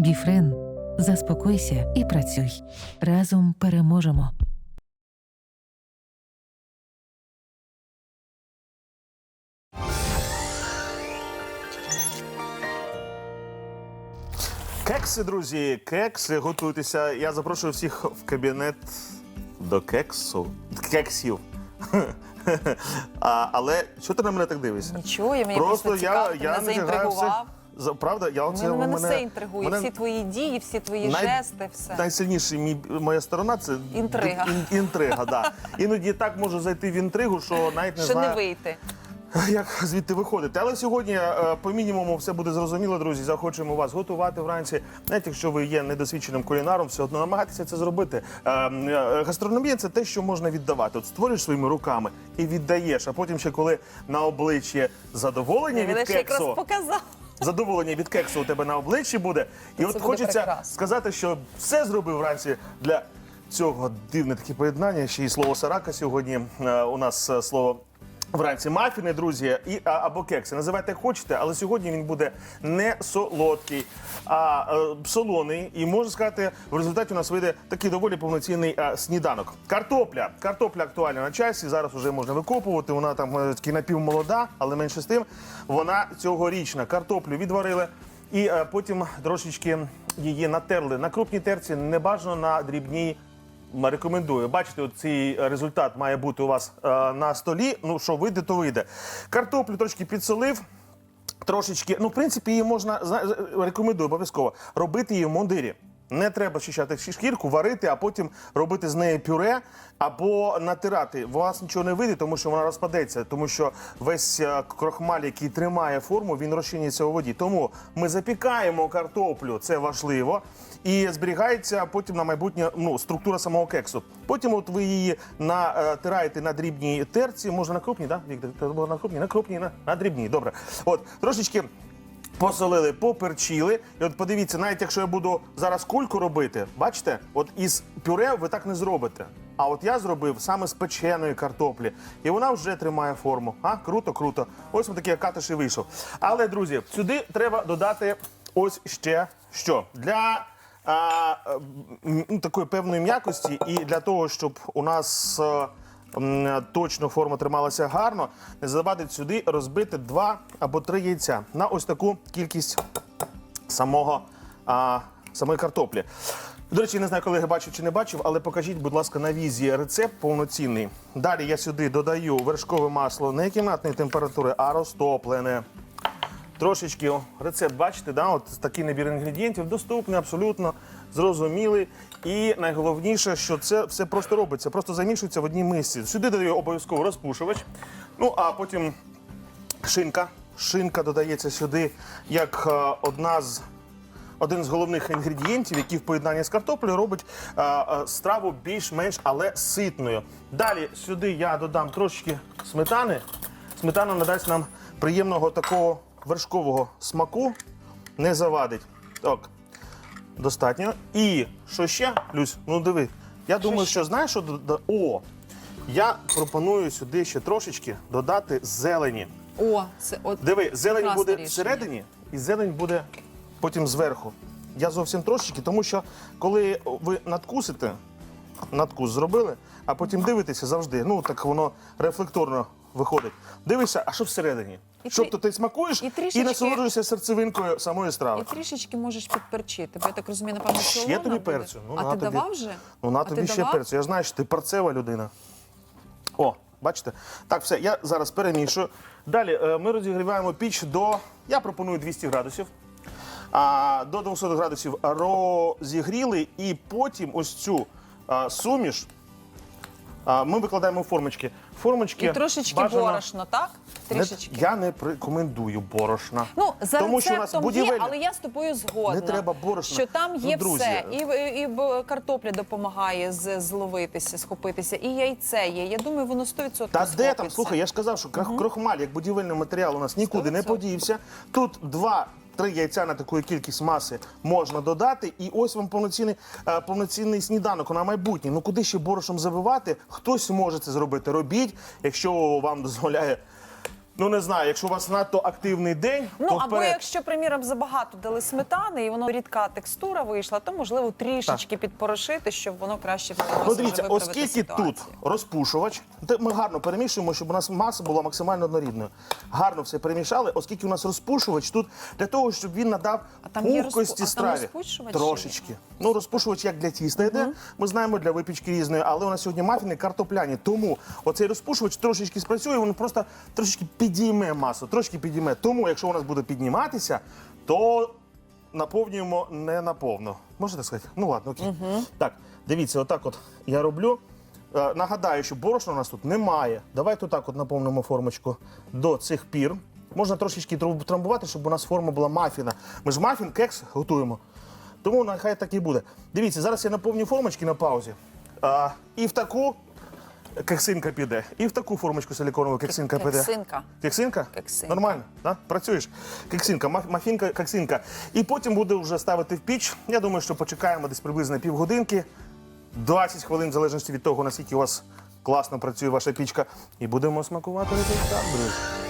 Біфрен. Заспокойся і працюй. Разом переможемо. Кекси, друзі, кекси, готуйтеся. Я запрошую всіх в кабінет до кексу. Кексів. А, але що ти на мене так дивишся? Нічого, я мені Просто просто я, ти я мене заінтригував. За- Правда, я оце Мене, мене мене- все інтригує, мене всі твої дії, всі твої най- жести, все. Найсильніша мій, моя сторона це Інтрига. ін- інтрига, да. Іноді так можу зайти в інтригу, що навіть не Що знаю. не вийти. Як звідти виходити? Але сьогодні е, по мінімуму все буде зрозуміло, друзі. Захочемо вас готувати вранці. Навіть якщо ви є недосвідченим кулінаром, все одно намагайтеся це зробити. Е, е, Гастрономія це те, що можна віддавати. От створюєш своїми руками і віддаєш. А потім ще коли на обличчі задоволення від ще якраз кексу. показав. Задоволення від кексу у тебе на обличчі буде. І от буде хочеться прекрасно. сказати, що все зробив вранці для цього дивне таке поєднання. Ще й слово сарака сьогодні. Е, У нас е, слово. Вранці мафіни, друзі, і а, або кекси. Називайте як хочете, але сьогодні він буде не солодкий, а е, солоний. І можна сказати, в результаті у нас вийде такий доволі повноцінний е, сніданок. Картопля. Картопля актуальна на часі. Зараз вже можна викопувати. Вона там е, таки напівмолода, але менше з тим. Вона цьогорічна. Картоплю відварили. І е, потім трошечки її натерли на крупній терці, не бажано на дрібній. Рекомендую. Бачите, цей результат має бути у вас е, на столі. Ну, що вийде, то вийде. Картоплю трошки підсолив. Трошечки, ну, в принципі, її можна рекомендую обов'язково робити її в мундирі. Не треба щищати шкірку, варити, а потім робити з неї пюре або натирати. У вас нічого не вийде, тому що вона розпадеться, тому що весь е, крохмаль, який тримає форму, він розчиняється у воді. Тому ми запікаємо картоплю, це важливо, і зберігається потім на майбутнє ну, структура самого кексу. Потім от ви її натираєте на дрібній терці, може на крупній. Да? Віктор, на крупній, на крупній, на, на дрібній. Добре. От трошечки. Посолили, поперчили. І от подивіться, навіть якщо я буду зараз кульку робити, бачите, от із пюре ви так не зробите. А от я зробив саме з печеної картоплі, і вона вже тримає форму. А круто, круто. Ось ось такий катиш і вийшов. Але, друзі, сюди треба додати ось ще що для а, такої певної м'якості, і для того, щоб у нас. е, м, точно форма трималася гарно, не завадить сюди розбити два або три яйця на ось таку кількість самого, а, самої картоплі. До речі, не знаю, колеги бачив чи не бачив, але покажіть, будь ласка, на візі рецепт повноцінний. Далі я сюди додаю вершкове масло не кімнатної температури, а розтоплене. Трошечки рецепт, бачите, да? от такий набір інгредієнтів доступний, абсолютно зрозумілий. І найголовніше, що це все просто робиться, просто замішується в одній мисці. Сюди додаю обов'язково розпушувач. Ну а потім шинка. Шинка додається сюди як е, одна з. Один з головних інгредієнтів, який в поєднанні з картоплею робить е, е, страву більш-менш, але ситною. Далі сюди я додам трошки сметани. Сметана надасть нам приємного такого вершкового смаку, не завадить. Так, достатньо. І що ще? Люсь, ну диви. Я думаю, що знаєш, що дода- О! Я пропоную сюди ще трошечки додати зелені. О, це от Диви, зелень буде рішення. всередині, і зелень буде потім зверху. Я зовсім трошечки, тому що коли ви надкусите, надкус зробили, а потім дивитеся завжди, ну так воно рефлекторно виходить. Дивишся, а що всередині? І Що трі- то ти смакуєш і і, трішечки- насолоджуєшся серцевинкою самої страви. І трішечки можеш підперчити, бо я так розумію, напевно, Ще солона тобі буде. перцю. Ну, а на ти тобі. давав вже? Ну, на А тобі ще давав? перцю. Я знаю, що ти перцева людина. О, бачите? Так, все, я зараз перемішую. Далі е, ми розігріваємо піч до, я пропоную 200 градусів. А, до 200 градусів розігріли, і потім ось цю а, суміш а, ми викладаємо в формочки. Формочки І трошечки бажано- борошно, так? Не- Трішечки. я не рекомендую борошна. Ну, за Тому що у нас рецептом є, але я з тобою згодна. Не треба борошна. Що там Ну, є друзі. все. І, і, і картопля допомагає з, зловитися, схопитися, і яйце є. Я думаю, воно 100% Та де там? Слухай, я ж казав, що крохмаль як будівельний матеріал у нас нікуди не 100%. подівся. Тут два. Три яйця на таку кількість маси можна додати, і ось вам повноцінний, е, повноцінний сніданок на майбутнє. Ну куди ще борошном забивати? Хтось може це зробити. Робіть, якщо вам дозволяє Ну не знаю, якщо у вас надто активний день, Ну то або вперед. якщо, приміром, забагато дали сметани, і воно рідка текстура вийшла, то можливо трішечки підпорошити, щоб воно краще Ну, дивіться, оскільки тут розпушувач, ми гарно перемішуємо, щоб у нас маса була максимально однорідною. Гарно все перемішали, оскільки у нас розпушувач тут для того, щоб він надав А там пухкості розпу- а там страві. розпушувач ще Трошечки. Ну, розпушувач як для тіста йде. Ми знаємо для випічки різної, але у нас сьогодні мафіни картопляні. Тому оцей розпушувач трошечки спрацює, він просто трошечки підійме масу, трошки підійме. Тому, якщо у нас буде підніматися, то наповнюємо не наповно. Можна так сказати? Ну ладно, окей. Так, дивіться, отак от я роблю. Е, Нагадаю, що борошна у нас тут немає. Давайте отак от наповнимо формочку до цих пір. Можна трошечки трамбувати, щоб у нас форма була мафіна. Ми ж мафін, кекс готуємо. Тому нехай так і буде. Дивіться, зараз я наповню формочки на паузі. А, і в таку кексинка піде, і в таку формочку силіконову кексинка піде. Кексинка. Кексинка? Кексинка. Нормально, да? Працюєш? Кексинка, мафінка, кексинка. І потім буде вже ставити в піч. Я думаю, що почекаємо десь приблизно півгодинки, 20 хвилин, в залежності від того, наскільки у вас класно працює ваша пічка. І будемо смакувати результат, друзі.